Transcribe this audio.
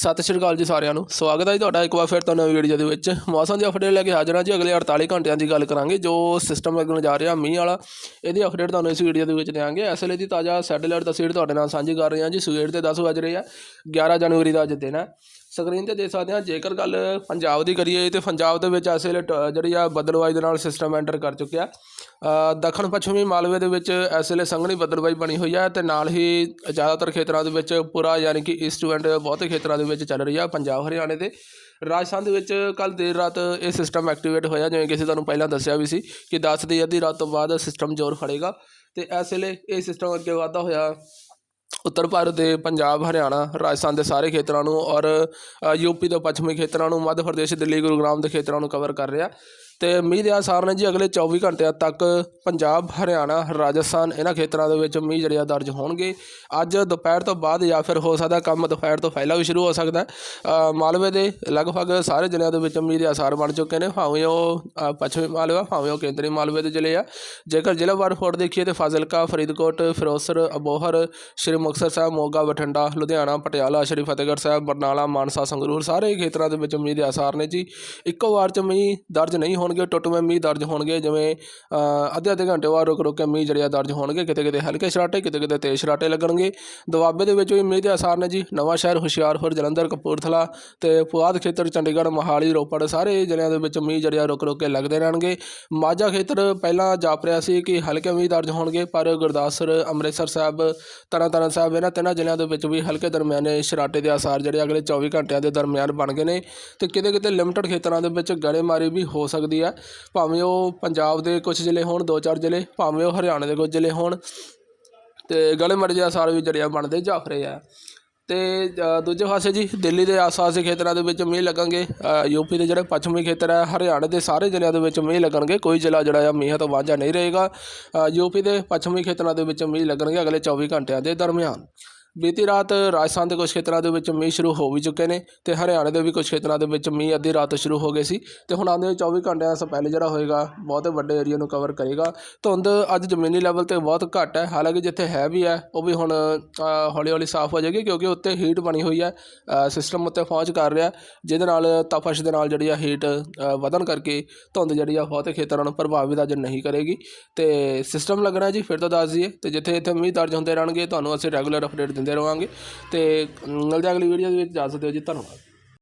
ਸਤਿ ਸ਼੍ਰੀ ਅਕਾਲ ਜੀ ਸਾਰਿਆਂ ਨੂੰ। ਸਵਾਗਤ ਹੈ ਜੀ ਤੁਹਾਡਾ ਇੱਕ ਵਾਰ ਫਿਰ ਤੋਂ ਨਵੀਂ ਵੀਡੀਓ ਦੇ ਵਿੱਚ। ਮੌਸਮ ਦੀ ਅਪਡੇਟ ਲੈ ਕੇ ਹਾਜ਼ਰ ਹਾਂ ਜੀ। ਅਗਲੇ 48 ਘੰਟਿਆਂ ਦੀ ਗੱਲ ਕਰਾਂਗੇ, ਜੋ ਸਿਸਟਮ ਲੱਗਣ ਜਾ ਰਿਹਾ, ਮੀਂਹ ਵਾਲਾ। ਇਹਦੀ ਅਪਡੇਟ ਤੁਹਾਨੂੰ ਇਸ ਵੀਡੀਓ ਦੇ ਵਿੱਚ ਦੇਵਾਂਗੇ ਇਸ ਵੇਲੇ ਦੀ ਤਾਜ਼ਾ ਸੈਟੇਲਾਈਟ ਤਸਵੀਰ ਤੁਹਾਡੇ ਨਾਲ ਸਾਂਝੀ ਕਰ ਰਹੇ ਹਾਂ ਜੀ। ਸਵੇਰ ਦੇ 10 ਵਜ ਰਹੇ ਆ। 11 ਜਨਵਰੀ ਦਾ ਅੱਜ ਦਿਨ ਹੈ। ਸਕਰੀਨ ਤੇ ਦੇਖ ਸਕਦੇ ਹਾਂ, ਜੇਕਰ ਗੱਲ ਪੰਜਾਬ ਦੀ ਕਰੀਏ ਤੇ ਪੰਜਾਬ ਦੇ ਵਿੱਚ ਇਸ ਵੇਲੇ ਟ- ਜਿਹੜੀ ਆ ਬਦਲਵਾਈ ਦੇ ਨਾਲ ਸਿਸਟਮ ਐਂਟਰ ਕਰ ਚੁੱਕਿਆ। ਦੱਖਣ ਪੱਛਮੀ ਮਾਲਵੇ ਦੇ ਵਿੱਚ ਇਸ ਵੇਲੇ ਸੰਘਣੀ ਬਦਲਵਾਈ ਬਣੀ ਹੋਈ ਹੈ ਤੇ ਨਾਲ ਹੀ ਜ਼ਿਆਦਾਤਰ ਖੇਤਰਾਂ ਦੇ ਵਿੱਚ ਪੂਰਾ ਯਾਨੀ ਕਿ ਈਸਟ ਐਂਡ ਬਹੁਤੇ ਖੇਤਰਾਂ ਦੇ ਵਿੱਚ ਚੱਲ ਰਹੀ ਆ, ਪੰਜਾਬ, ਹਰਿਆਣੇ ਦੇ। ਰਾਜਸਥਾਨ ਦੇ ਵਿੱਚ ਕੱਲ ਦੇਰ ਰਾਤ ਇਹ ਸਿਸਟਮ ਐਕਟੀਵੇਟ ਹੋਇਆ, ਜਿਵੇਂ ਕਿ ਅਸੀਂ ਤੁਹਾਨੂੰ ਪਹਿਲਾਂ ਦੱਸਿਆ ਵੀ ਸੀ ਕਿ 10 ਦੀ ਅੱਧੀ ਰਾਤ ਤੋਂ ਬਾਅਦ ਸਿਸਟਮ ਜ਼ੋਰ ਫੜੇਗਾ। ਤੇ ਇਸ ਵੇਲੇ ਇਹ ਸਿਸਟਮ ਅੱਗੇ ਵਧਦਾ ਹੋਇਆ। ਉੱਤਰ ਭਾਰਤ ਦੇ ਪੰਜਾਬ ਹਰਿਆਣਾ ਰਾਜਸਥਾਨ ਦੇ ਸਾਰੇ ਖੇਤਰਾਂ ਨੂੰ ਔਰ ਅ, ਯੂਪੀ ਦੇ ਪੱਛਮੀ ਖੇਤਰਾਂ ਨੂੰ ਮੱਧ ਪ੍ਰਦੇਸ਼ ਦਿੱਲੀ ਗੁਰੂਗ੍ਰਾਮ ਦੇ ਖੇਤਰਾਂ ਨੂੰ ਕਵਰ ਕਰ ਰਿਹਾ। ਅਤੇ ਮੀਂਹ ਦੇ ਆਸਾਰ ਨੇ ਜੀ ਅਗਲੇ 24 ਘੰਟਿਆਂ ਤੱਕ ਪੰਜਾਬ ਹਰਿਆਣਾ ਰਾਜਸਥਾਨ ਇਹਨਾਂ ਖੇਤਰਾਂ ਦੇ ਵਿੱਚ ਮੀਂਹ ਜਿਹੜੇ ਆ ਦਰਜ ਹੋਣਗੇ। ਅੱਜ ਦੁਪਹਿਰ ਤੋਂ ਬਾਅਦ ਜਾਂ ਫਿਰ ਹੋ ਸਕਦਾ ਕੰਮ ਦੁਪਹਿਰ ਤੋਂ ਪਹਿਲਾਂ ਵੀ ਸ਼ੁਰੂ ਹੋ ਸਕਦਾ। ਮਾਲਵੇ ਦੇ ਲਗਭਗ ਸਾਰੇ ਜ਼ਿਲ੍ਹਿਆਂ ਦੇ ਵਿੱਚ ਮੀਂਹ ਦੇ ਆਸਾਰ ਬਣ ਚੁੱਕੇ ਨੇ ਭਾਵੇਂ ਉਹ ਅ, ਪੱਛਮੀ ਮਾਲਵਾ ਭਾਵੇਂ ਉਹ ਕੇਂਦਰੀ ਮਾਲਵੇ ਦੇ ਜ਼ਿਲ੍ਹੇ ਆ। ਜੇਕਰ ਜ਼ਿਲ੍ਹਾ ਵਾਰ ਫੋਟ ਦੇਖੀਏ ਤੇ ਫਾਜ਼ਿਲਕਾ ਫਰੀਦਕੋਟ ਫਿਰੋਜ਼ਪੁਰ ਅਬੋਹਰ ਸ਼੍ਰੀ ਮੁਕਤਸਰ ਸਾਹਿਬ ਮੋਗਾ ਬਠਿੰਡਾ ਲੁਧਿਆਣਾ ਪਟਿਆਲਾ ਸ਼੍ਰੀ ਫਤਿਹਗੜ੍ਹ ਸਾਹਿਬ ਬਰਨਾਲਾ ਮਾਨਸਾ ਸੰਗਰੂਰ ਸਾਰੇ ਖੇਤਰਾਂ ਦੇ ਵਿੱਚ ਮੀਂਹ ਦੇ ਆਸਾਰ ਨੇ ਜੀ। ਇੱਕੋ ਵਾਰ ਚ ਮੀਂਹ ਦਰਜ ਨਹੀਂ ਹੋਣਗੇ ਟੁੱਟਵੇਂ ਮੀਂਹ ਦਰਜ ਹੋਣਗੇ, ਜਿਵੇਂ ਅੱਧੇ ਅੱਧੇ ਘੰਟੇ ਬਾਅਦ ਰੁਕ ਰੁਕ ਕੇ ਮੀਂਹ ਜਿਹੜੇ ਆ ਦਰਜ ਹੋਣਗੇ, ਕਿਤੇ ਕਿਤੇ ਹਲਕੇ ਸਰਾਟੇ ਕਿਤੇ ਕਿਤੇ ਤੇਜ਼ ਸ਼ਰਾਟੇ ਲੱਗਣਗੇ। ਦੁਆਬੇ ਦੇ ਵਿੱਚ ਵੀ ਮੀਂਹ ਦੇ ਆਸਾਰ ਨੇ ਜੀ, ਨਵਾਂ ਸ਼ਹਿਰ ਹੁਸ਼ਿਆਰਪੁਰ, ਜਲੰਧਰ, ਕਪੂਰਥਲਾ ਤੇ ਪੁਆਧ ਖੇਤਰ, ਚੰਡੀਗੜ੍ਹ, ਮੋਹਾਲੀ, ਰੋਪੜ, ਸਾਰੇ ਜ਼ਿਲ੍ਹਿਆਂ ਦੇ ਵਿੱਚ ਮੀਂਹ ਜਿਹੜੇ ਆ ਰੁਕ ਰੁਕ ਕੇ ਲੱਗਦੇ ਰਹਿਣਗੇ। ਮਾਝਾ ਖੇਤਰ ਪਹਿਲਾਂ ਜਾਪ ਰਿਹਾ ਸੀ ਕਿ ਹਲਕੇ ਮੀਂਹ ਦਰਜ ਹੋਣਗੇ, ਪਰ ਗੁਰਦਾਸਪੁਰ, ਅੰਮ੍ਰਿਤਸਰ ਸਾਹਿਬ, ਤਰਨਤਾਰਨ ਸਾਹਿਬ, ਇਹਨਾਂ ਤਿੰਨਾਂ ਜ਼ਿਲ੍ਹਿਆਂ ਦੇ ਵਿੱਚ ਵੀ ਹਲਕੇ ਦਰਮਿਆਨੇ ਸ਼ਰਾਟੇ ਦੇ ਆਸਾਰ ਜਿਹੜੇ ਅਗਲੇ 24 ਘੰਟਿਆਂ ਦੇ ਦਰਮਿਆਨ ਬਣ ਗਏ ਨੇ। ਤੇ ਕਿਤੇ ਕਿਤੇ ਲਿਮਟਿਡ ਖੇਤਰਾਂ ਦੇ ਵਿੱਚ ਗੜੇਮਾਰੀ ਵੀ ਹੋ ਸਕਦੀ ਹੈ ਭਾਵੇਂ ਉਹ ਪੰਜਾਬ ਦੇ ਕੁਝ ਜ਼ਿਲ੍ਹੇ ਹੋਣ, ਦੋ ਚਾਰ ਜ਼ਿਲ੍ਹੇ, ਭਾਵੇਂ ਉਹ ਹਰਿਆਣਾ ਦੇ ਕੁਝ ਜ਼ਿਲ੍ਹੇ ਹੋਣ ਅਤੇ ਗਲੇ ਗੜੇਮਾਰੀ ਦਾ ਆਸਾਰ ਵੀ ਜਿਹੜੇ ਆ ਬਣਦੇ ਜਾਫ ਰਹੇ ਆ ਅਤੇ ਦੂਜੇ ਪਾਸੇ ਜੀ, ਦਿੱਲੀ ਦੇ ਆਸ-ਪਾਸ ਦੇ ਖੇਤਰਾਂ ਦੇ ਵਿੱਚ ਮੀਂਹ ਲੱਗਣਗੇ। ਯੂਪੀ ਦੇ ਜਿਹੜੇ ਪੱਛਮੀ ਖੇਤਰ ਹੈ ਹਰਿਆਣੇ ਦੇ ਸਾਰੇ ਜ਼ਿਲ੍ਹਿਆਂ ਦੇ ਵਿੱਚ ਮੀਂਹ ਲੱਗਣਗੇ। ਕੋਈ ਜ਼ਿਲ੍ਹਾ ਜਿਹੜਾ ਆ, ਮੀਂਹ ਤੋਂ ਵਾਂਝਾ ਨਹੀਂ ਰਹੇਗਾ। ਯੂਪੀ ਦੇ ਪੱਛਮੀ ਖੇਤਰਾਂ ਦੇ ਵਿੱਚ ਮੀਂਹ ਲੱਗਣਗੇ ਅਗਲੇ 24 ਘੰਟਿਆਂ ਦੇ ਦਰਮਿਆਨ। ਬੀਤੀ ਰਾਤ ਰਾਜਸਥਾਨ ਦੇ ਕੁਝ ਖੇਤਰਾਂ ਦੇ ਵਿੱਚ ਮੀਂਹ ਸ਼ੁਰੂ ਹੋ ਵੀ ਚੁੱਕੇ ਨੇ ਤੇ ਹਰਿਆਣੇ ਦੇ ਵੀ ਕੁਝ ਖੇਤਰਾਂ ਦੇ ਵਿੱਚ ਮੀਂਹ ਅੱਧੀ ਰਾਤ ਤੋਂ ਸ਼ੁਰੂ ਹੋ ਗਏ ਸੀ ਤੇ ਹੁਣ ਆਉਂਦੇ 24 ਘੰਟਿਆਂ ਦਾ ਪਹਿਲੇ ਜਿਹੜਾ ਹੋਏਗਾ, ਬਹੁਤ ਵੱਡੇ ਏਰੀਆ ਨੂੰ ਕਵਰ ਕਰੇਗਾ। ਧੁੰਦ ਅੱਜ ਜ਼ਮੀਨੀ ਲੈਵਲ ਤੇ ਬਹੁਤ ਘੱਟ ਹੈ, ਹਾਲਾਂਕਿ ਜਿੱਥੇ ਹੈ ਵੀ ਹੈ, ਉਹ ਵੀ ਹੁਣ ਹੌਲੀ ਹੌਲੀ ਸਾਫ਼ ਹੋ ਜਾਏਗੀ ਕਿਉਂਕਿ ਉੱਤੇ ਹੀਟ ਬਣੀ ਹੋਈ ਹੈ ਸਿਸਟਮ ਉੱਤੇ ਪਹੁੰਚ ਕਰ ਰਿਹਾ, ਜਿਹਦੇ ਨਾਲ ਤਪਸ਼ ਦੇ ਨਾਲ ਜਿਹੜੀ ਆ ਹੀਟ ਵਧਣ ਕਰਕੇ ਧੁੰਦ ਜਿਹੜੀ ਆ ਬਹੁਤੇ ਖੇਤਰਾਂ ਨੂੰ ਪ੍ਰਭਾਵਿਤ ਅੱਜ ਨਹੀਂ ਕਰੇਗੀ। ਤੇ ਸਿਸਟਮ ਲੱਗਣਾ ਜੀ, ਫਿਰ ਤੋਂ ਦੱਸ ਦਈਏ, ਤੇ ਜਿੱਥੇ ਇੱਥੇ ਮੀਂਹ ਦਰਜ ਹੁੰਦੇ ਰਹਿਣਗੇ, ਤੁਹਾਨੂੰ ਅਸੀਂ ਰੈਗੂਲਰ ਅਪਡੇਟ ਦਿੰਦੇ ਰਹਾਂਗੇ ਅਤੇ ਮਿਲਦੇ ਹਾਂ ਅਗਲੀ ਵੀਡੀਓ ਦੇ ਵਿੱਚ। ਜਾ ਸਕਦੇ ਹੋ ਜੀ ਧੰਨਵਾਦ।